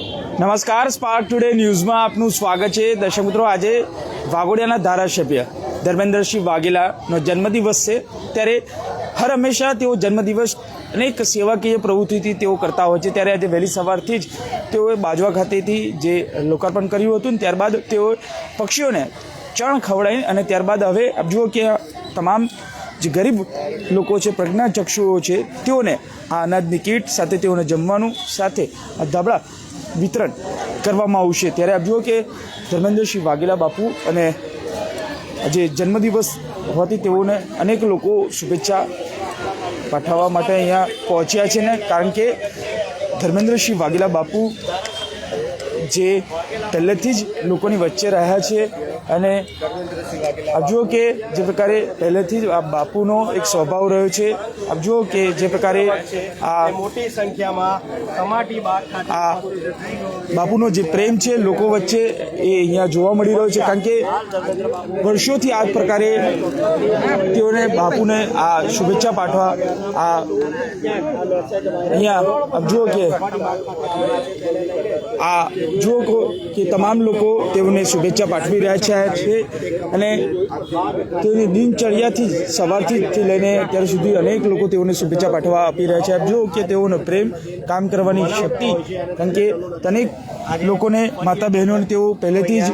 નમસ્કાર spark today ન્યૂઝમાં આપનું સ્વાગત છે. દર્શક મિત્રો, આજે વાઘોડિયાના ધારાસભ્ય ધર્મેન્દ્રસિંહ વાઘેલાનો જન્મદિવસ છે. ત્યારે હર હંમેશા તેઓ જન્મદિવસ અનેક સેવાકીય પ્રવૃત્તિથી તેઓ કરતા હોય છે. ત્યારે આજે વહેલી સવારથી જ તેઓએ બાજવા ખાતેથી જે લોકાર્પણ કર્યું હતું ને ત્યારબાદ તેઓ પક્ષીઓને ચણ ખવડાવી અને ત્યારબાદ હવે આપ જુઓ કે તમામ જે ગરીબ લોકો છે, પ્રજ્ઞાચક્ષુઓ છે, તેઓને આ અનાજની કીટ સાથે તેઓને જમવાનું સાથે આ ધાબળા વિતરણ કરવામાં આવશે. ત્યારે આપ જુઓ કે ધર્મેન્દ્રસિંહ વાઘેલા બાપુ અને જે જન્મદિવસ હોવાથી તેઓને અનેક લોકો શુભેચ્છા પાઠવવા માટે અહીંયા પહોંચ્યા છે ને. કારણ કે ધર્મેન્દ્રસિંહ વાઘેલા બાપુ જે પહેલેથી જ લોકોની વચ્ચે રહ્યા છે. અને આપ જુઓ કે જે પ્રકારે પહેલેથી જ આ બાપુનો એક સ્વભાવ રહ્યો છે. આપ જુઓ કે જે પ્રકારે આ મોટી સંખ્યામાં આ બાપુનો જે પ્રેમ છે, લોકો વચ્ચે એ અહીંયા જોવા મળી રહ્યો છે. કારણ કે વર્ષોથી આ પ્રકારે તેઓને બાપુને આ શુભેચ્છા પાઠવા આ અહીંયા આપ જુઓ કે આ જુઓ કો તમામ લોકો તેઓને શુભેચ્છા પાઠવી રહ્યા છે અને તેઓની દિનચર્યાથી, સવારથી લઈને અત્યાર સુધી અનેક લોકો તેઓને શુભેચ્છા પાઠવા આપી રહ્યા છે. આપ જુઓ કે તેઓનો પ્રેમ કામ કરવાની શક્તિ, કારણ કે અનેક લોકોને માતા બહેનોને તેઓ પહેલેથી જ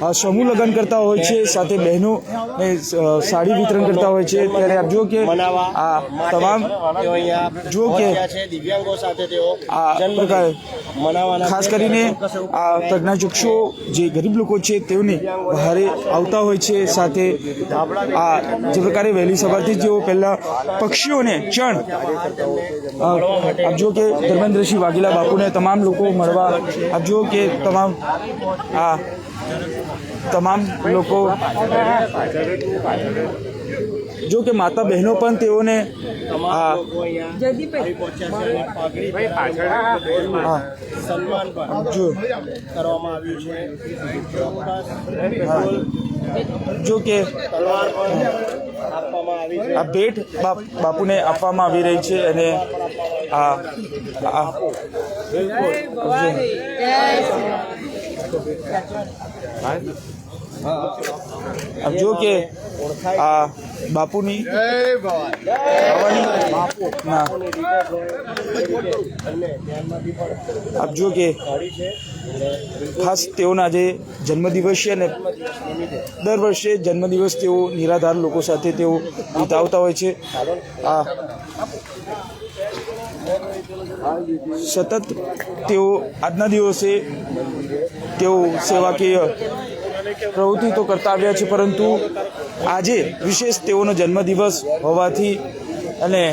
સમૂહ લગ્ન કરતા હોય છે સાથે બહેનો સાડી વિતરણ કરતા હોય છે. ત્યારે આપ જુઓ કે આ તમામ જો જુઓ કે દિવ્યાંગો સાથે તેઓ આ પ્રકારે ખાસ કરીને આ પ્રજ્ઞાચક્ષુઓ જે ગરીબ લોકો છે તેઓને બહારે આવતા હોય છે સાથે આ જે પ્રકારે વહેલી સવારથી જ જેઓ પહેલાં પક્ષીઓને ચણ આપ જુઓ કે ધર્મેન્દ્રસિંહ વાઘેલા બાપુને તમામ લોકો મળવા આપ જુઓ કે તમામ આ તમામ લોકો જો કે માતા બહેનો પણ તેઓને જો કે આ ભેટ બાપ- બાપુને આપવામાં આવી રહી છે અને આ આ આપ જો કે આ બાપુની આપ જો કે ખાસ તેઓના જે જન્મદિવસ છે ને, દર વર્ષે જન્મદિવસ તેઓ નિરાધાર લોકો સાથે તેઓ વિતાવતા હોય છે. આ સતત તેઓ આજના દિવસે તેઓ સેવાકીય પ્રવૃત્તિ તો કરતા આવ્યા છે, પરંતુ આજે વિશેષ તેઓનો જન્મદિવસ હોવાથી અને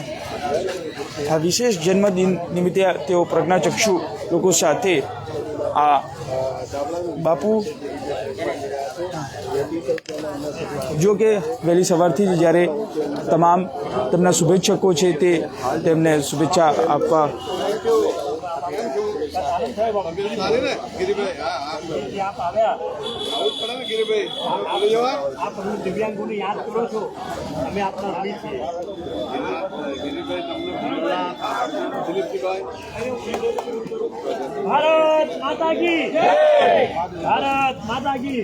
આ વિશેષ જન્મદિન નિમિત્તે તેઓ પ્રજ્ઞાચક્ષુ લોકો સાથે આ બાપુ જો કે વહેલી સવારથી જ જ્યારે તમામ તેમના શુભેચ્છકો છે તે તેમને શુભેચ્છા આપવા આપ દિવ્યાંગોને યાદ કરો છો અમે આપના રડી છીએ ભારત માતા કી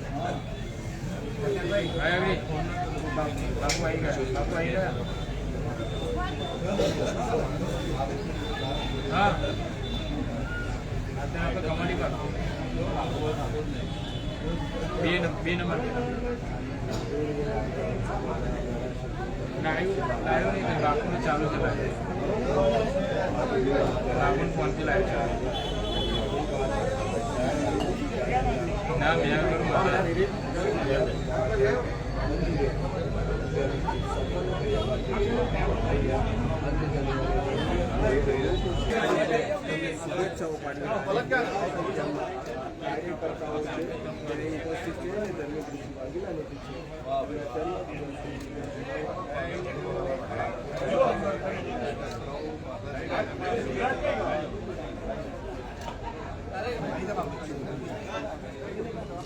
કી બે નંબર બે નંબર લાઈવ લાઈવ નહીં રાખવાનું ચાલુ છે રાખવાનું ફોનથી લાઈવ ચાલુ ના મેં શુભેચ્છાઓ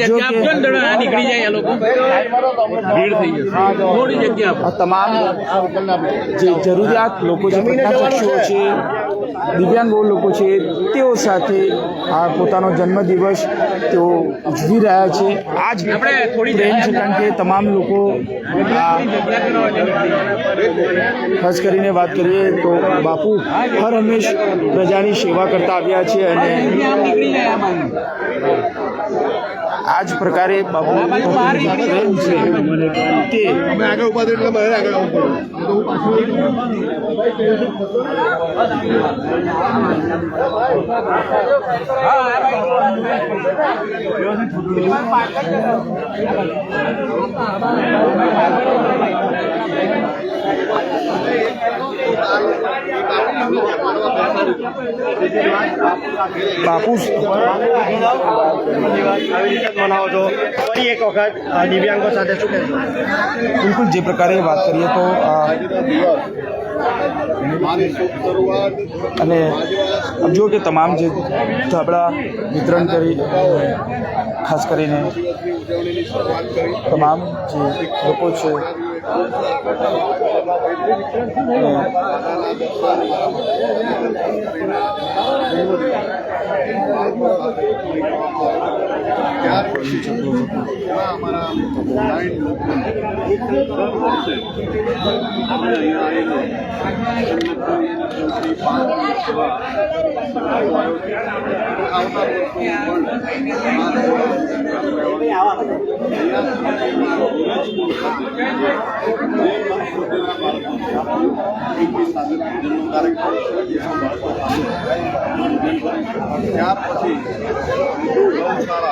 જો જગ્યા કે- આપજો ને દડા નીકળી જાય આ લોકો. ભીડ થઈ જશે. થોડી જગ્યા તમામ જે જરૂરિયાત લોકો છે પ્રજ્ઞાચક્ષુઓ છે દિવ્યાંગો લોકો છે તેઓ સાથે આ પોતાનો જન્મદિવસ તેઓ ઉજવી રહ્યા છે. આ જ આપણે થોડી ટ્રેન છે કારણ કે તમામ લોકો આ ખાસ કરીને વાત કરીએ તો બાપુ હર હંમેશ પ્રજાની સેવા કરતા આવ્યા છે અને આ જ પ્રકારે બાપુ છે તે બાપુ મનાવો છો? ફરી એક વખત દિવ્યાંગો સાથે શું કહેશો? બિલકુલ જે પ્રકારે વાત કરીએ તો અને જો કે તમામ જે ધાબળા વિતરણ કરી ખાસ કરીને તમામ જે લોકો છે ત્યાર પછી એવા અમારા blind લોકો આપણે અહીંયા આવીને પાંચ સેવા આવતા ત્યાર પછી ગૌશાળા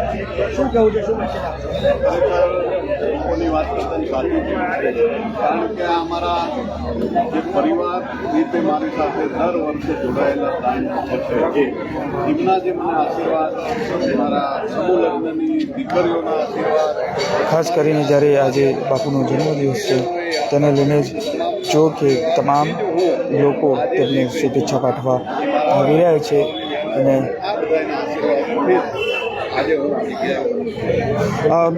શું કહેવું છે? શું મેસેજ વાત તદ્દન સાચી છે. કારણ કે અમારા જે પરિવાર રીતે મારી સાથે દર વર્ષે જોડાયેલા છે એમના જે મને આશીર્વાદ મારા સમૂહ લગ્નની દીકરીઓના આશીર્વાદ ખાસ કરીને જ્યારે આજે બાપુનો જન્મદિવસ છે તેને લઈને જો કે તમામ લોકો તેમને શુભેચ્છા પાઠવા આવી રહ્યા છે અને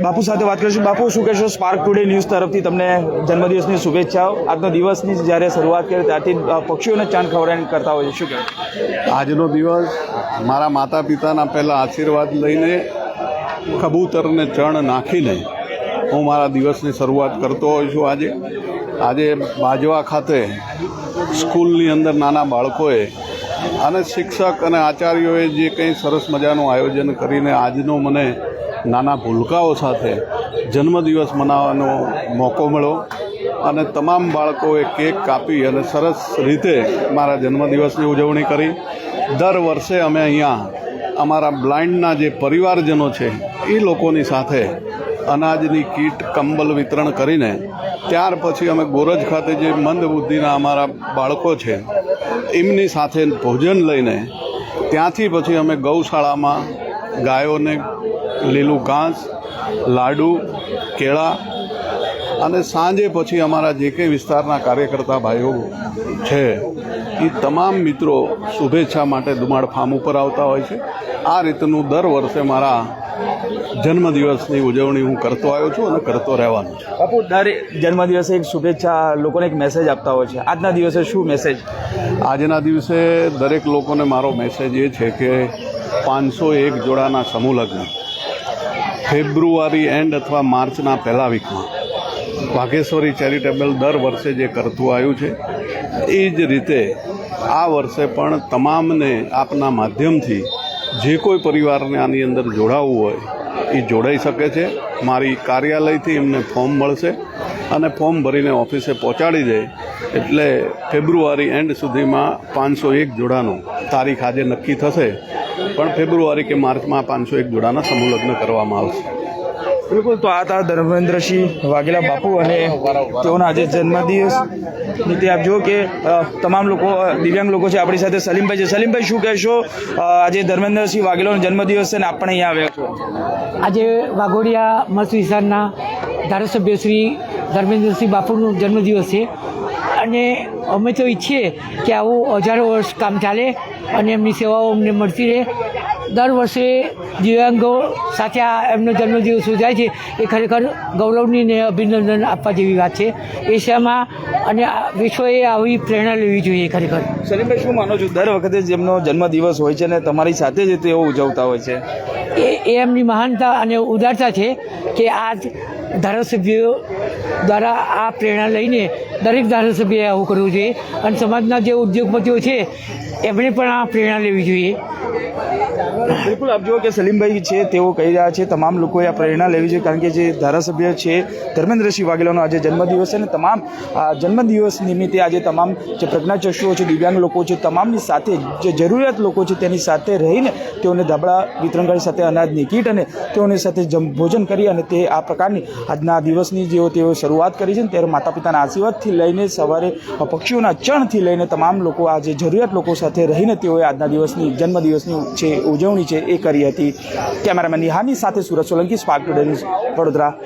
બાપુ સાથે વાત કરીશું. બાપુ, શું કહેશો સ્પાર્ક ટુડે ન્યૂઝ તરફથી? તમને જન્મદિવસની શુભેચ્છાઓ. આજનો દિવસની જ્યારે શરૂઆત કરી ત્યારથી પક્ષીઓને ચાંદ ખવડાવીને કરતા હોય છે શું કહેવું આજનો દિવસ મારા માતા પિતાના પહેલાં આશીર્વાદ લઈને, કબૂતરને ચણ નાખીને હું મારા દિવસની શરૂઆત કરતો હોઉં છું આજે. આજે બાજવા ખાતે સ્કૂલની અંદર નાના બાળકોએ અને શિક્ષક અને આચાર્યોએ જે કંઈ સરસ મજાનું આયોજન કરીને આજનો મને નાના ભૂલકાઓ સાથે જન્મદિવસ મનાવવાનો મોકો મળ્યો અને તમામ બાળકોએ કેક કાપી અને સરસ રીતે મારા જન્મદિવસની ઉજવણી કરી. દર વર્ષે અમે અહીંયા અમારા બ્લાઇન્ડના જે પરિવારજનો છે એ લોકોની સાથે અનાજની કીટ, કંબલ વિતરણ કરીને ત્યાર પછી અમે ગોરજ ખાતે જે મંદ બુદ્ધિના અમારા બાળકો છે એમની સાથે ભોજન લઈને ત્યાંથી પછી અમે ગૌશાળામાં ગાયોને લીલું ઘાસ, લાડુ, કેળા અને સાંજે પછી અમારા જે કંઈ વિસ્તારના કાર્યકર્તા ભાઈઓ છે, એ તમામ મિત્રો શુભેચ્છા માટે દુમાળ ફાર્મ ઉપર આવતા હોય છે. આ રીતનું દર વર્ષે મારા જન્મદિવસની ઉજવણી હું કરતો આવ્યો છું અને કરતો રહેવાનો છું. બાપુ, દર જન્મદિવસે એક શુભેચ્છા લોકોને એક મેસેજ આપતા હોય છે. આજના દિવસે શું મેસેજ આજના દિવસે દરેક લોકોને મારો મેસેજ એ છે કે પાંચસો એક જોડાના સમૂહ લગ્ન. ફેબ્રુઆરી એન્ડ અથવા માર્ચના પહેલા વીકમાં વાઘેશ્વરી ચેરિટેબલ દર વર્ષે જે કરતું આવ્યું છે, એ જ રીતે આ વર્ષે પણ તમામને આપના માધ્યમથી જે કોઈ પરિવારને આની અંદર જોડાવવું હોય, એ જોડાઈ શકે છે. મારી કાર્યાલયથી એમને ફોર્મ મળશે. અને ફોર્મ ભરીને ઓફિસે પહોંચાડી દે એટલે ફેબ્રુઆરી એન્ડ સુધીમાં પાંચસો એક જોડાનું તારીખ આજે નક્કી થશે. પણ ફેબ્રુઆરી કે માર્ચમાં પાંચસો એક જોડાના સમૂહલગ્ન કરવામાં આવશે. બિલકુલ તો આ તાર ધર્મેન્દ્રસિંહ વાઘેલા બાપુ અને તેઓના આજે જન્મદિવસ. નીતિ આપ જો કે તમામ લોકો દિવ્યાંગ લોકો છે આપણી સાથે. સલીમભાઈ છે. સલીમભાઈ શું કહેશો? આજે ધર્મેન્દ્રસિંહ વાઘેલાનો જન્મદિવસ છે ને આપણે અહીંયા આવ્યા છો. આજે વાઘોડિયા મત વિસ્તારના ધારાસભ્ય શ્રી ધર્મેન્દ્રસિંહ બાપુનો જન્મદિવસ છે. અને અમે તો ઈચ્છીએ કે આવું હજારો વર્ષ કામ ચાલે અને એમની સેવાઓ અમને મળતી રહે. દર વર્ષે દિવ્યાંગો સાથે આ એમનો જન્મદિવસ ઉજવાય છે. એ ખરેખર ગૌરવની ને અભિનંદન આપવા જેવી વાત છે. એશિયામાં અને વિશ્વએ આવી પ્રેરણા લેવી જોઈએ ખરેખર. સલીમભાઈ શું માનો છો? દર વખતે જેમનો જન્મદિવસ હોય છે ને તમારી સાથે જ તેઓ ઉજવતા હોય છે. એ એ એમની મહાનતા અને ઉદારતા છે કે આ ધારાસભ્યો દ્વારા આ પ્રેરણા લઈને દરેક ધારાસભ્યએ આવું કરવું જોઈએ અને સમાજના જે ઉદ્યોગપતિઓ છે એમણે પણ આ પ્રેરણા લેવી જોઈએ. બિલકુલ, આપ જુઓ કે સલીમભાઈ છે તેઓ કહી રહ્યા છે, તમામ લોકોએ આ પ્રેરણા લેવી જોઈએ, કારણ કે જે ધારાસભ્ય છે, ધર્મેન્દ્રસિંહ વાઘેલાનો આજે જન્મદિવસ છે અને તમામ જન્મદિવસ નિમિત્તે આજે તમામ જે પ્રજ્ઞાચક્ષુઓ છે, દિવ્યાંગ લોકો છે, તમામની સાથે, જે જરૂરિયાત લોકો છે, તેની સાથે રહીને તેઓને ધાબળા વિતરણ સાથે અનાજની કીટ અને તેઓની સાથે ભોજન કરી અને તે આ પ્રકારની આજના દિવસની જેઓ તેઓ શરૂઆત કરી છે ત્યારે માતા પિતાના આશીર્વાદથી લઈને સવારે પક્ષીઓના ચણથી લઈને તમામ લોકો આજે જરૂરિયાત લોકો સાથે રહીને તેઓએ આજના દિવસની, જન્મદિવસની છે ઉજવણી છે એ કરી હતી. કેમેરામેન નિહાની સાથે સુરત સોલંકી સ્પાર્ક ટુડે વડોદરા.